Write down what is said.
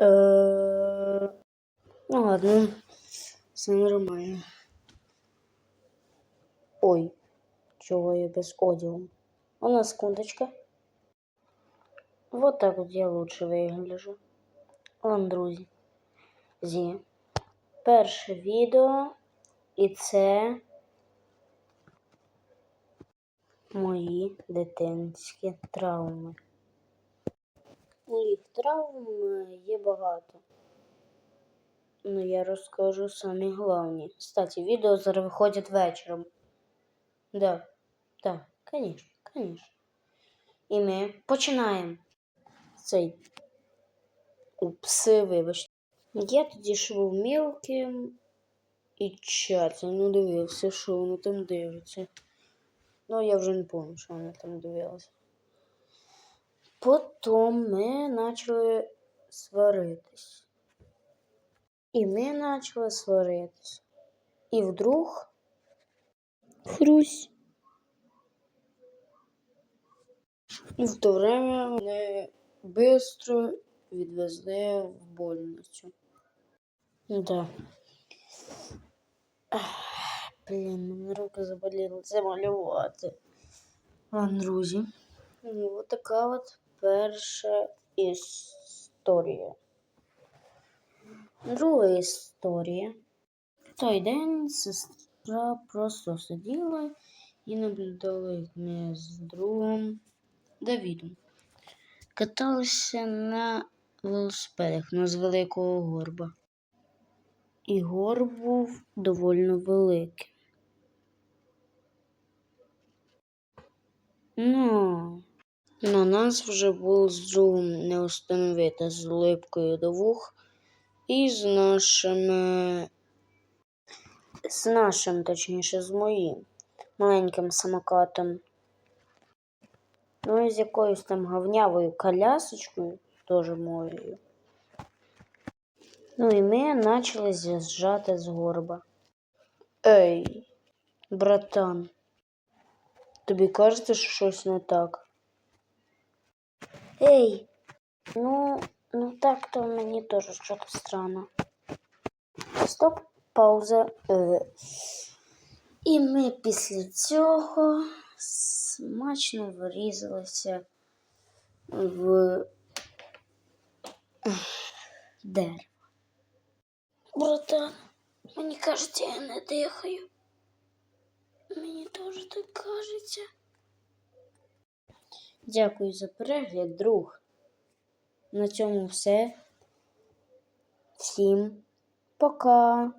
Е, Ну ладно, все нормально. Ой, чего я без одягу? У нас секундочка. Вот так вот я лучше вигляжу. Ладно, друзі. Зі. Перше відео, і це мої дитинські травми. Моїх травм е, є багато. Ну, я розкажу самі головні. Кстати, відео зараз виходять вечором. Да, да, конечно, конечно. І ми починаємо цей упси, вибачте. Я тоді був мілким і тщательно дивився, що воно там дивиться. Ну, я вже не пам'ятаю, що воно там дивилося. Потім ми почали сваритись. І ми почали сваритись. І вдруг Хрусь. В то время мене быстро відвезли в больницю. Да. Ах, Блін, мене руки заболіли це малювати. Ладно, друзі. Ну, от така от перша історія. Друга історія. В той день сестра просто сиділа і наблюдала, як ми з другом Давідом каталися на велосипедах ну, з великого горба. І горб був доволі великий. Ну, на нас вже було з другом не установити з липкою до вух і з нашими, з нашим, точніше, з моїм маленьким самокатом. Ну і з якоюсь там говнявою колясочкою, теж моєю. Ну і ми почали з'їжджати з горба. Ей, братан, тобі кажеться, що щось не так? Ей, ну, ну так то мені щось странно. Стоп, пауза. Е. І ми після цього смачно врізалися в дерево. Братан, мені кажеться, я не дихаю. Мені теж так кажеться. Дякую за перегляд, друг. На цьому все. Всім пока.